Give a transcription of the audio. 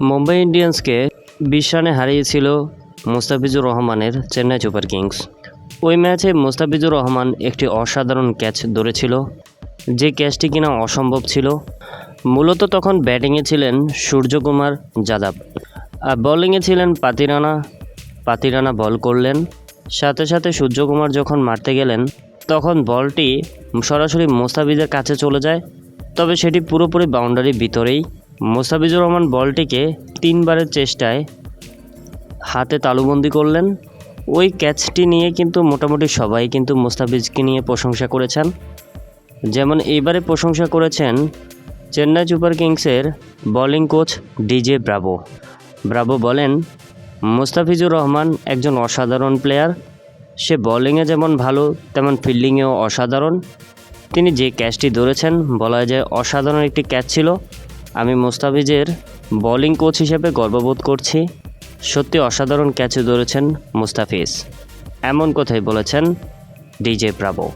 মুম্বাই ইন্ডিয়ান্সকে বিশ রানে হারিয়েছিল মুস্তাফিজুর রহমানের চেন্নাই সুপার কিংস। ওই ম্যাচে মুস্তাফিজুর রহমান একটি অসাধারণ ক্যাচ ধরেছিল, যে ক্যাচটি কিনা অসম্ভব ছিল। মূলত তখন ব্যাটিংয়ে ছিলেন সূর্যকুমার যাদব, আর বোলিংয়ে ছিলেন পাতিরানা। পাতিরানা বল করলেন, সাথে সাথে সূর্যকুমার যখন মারতে গেলেন, তখন বলটি সরাসরি মোস্তাফিজের কাছে চলে যায়, তবে সেটি পুরোপুরি বাউন্ডারির ভিতরেই মোস্তাফিজুর রহমান বলটিকে তিনবারের চেষ্টায় হাতে তালুবন্দি করলেন। ওই ক্যাচটি নিয়ে কিন্তু মোটামুটি সবাই কিন্তু মোস্তাফিজকে নিয়ে প্রশংসা করেছেন। যেমন এইবারে প্রশংসা করেছেন চেন্নাই সুপার কিংসের bowling coach DJ Bravo. Bravo বলেন, মোস্তাফিজুর রহমান একজন অসাধারণ প্লেয়ার। সে বোলিংয়ে যেমন ভালো, তেমন ফিল্ডিংয়েও অসাধারণ। তিনি যে ক্যাচটি ধরেছেন, বলা যায় অসাধারণ একটি ক্যাচ ছিল। আমি মোস্তাফিজের বোলিং কোচ হিসেবে গর্ববোধ করছি। সত্যি অসাধারণ ক্যাচে ধরেছেন মুস্তাফিজ। এমন কথাই বলেছেন ডিজে ব্রাভো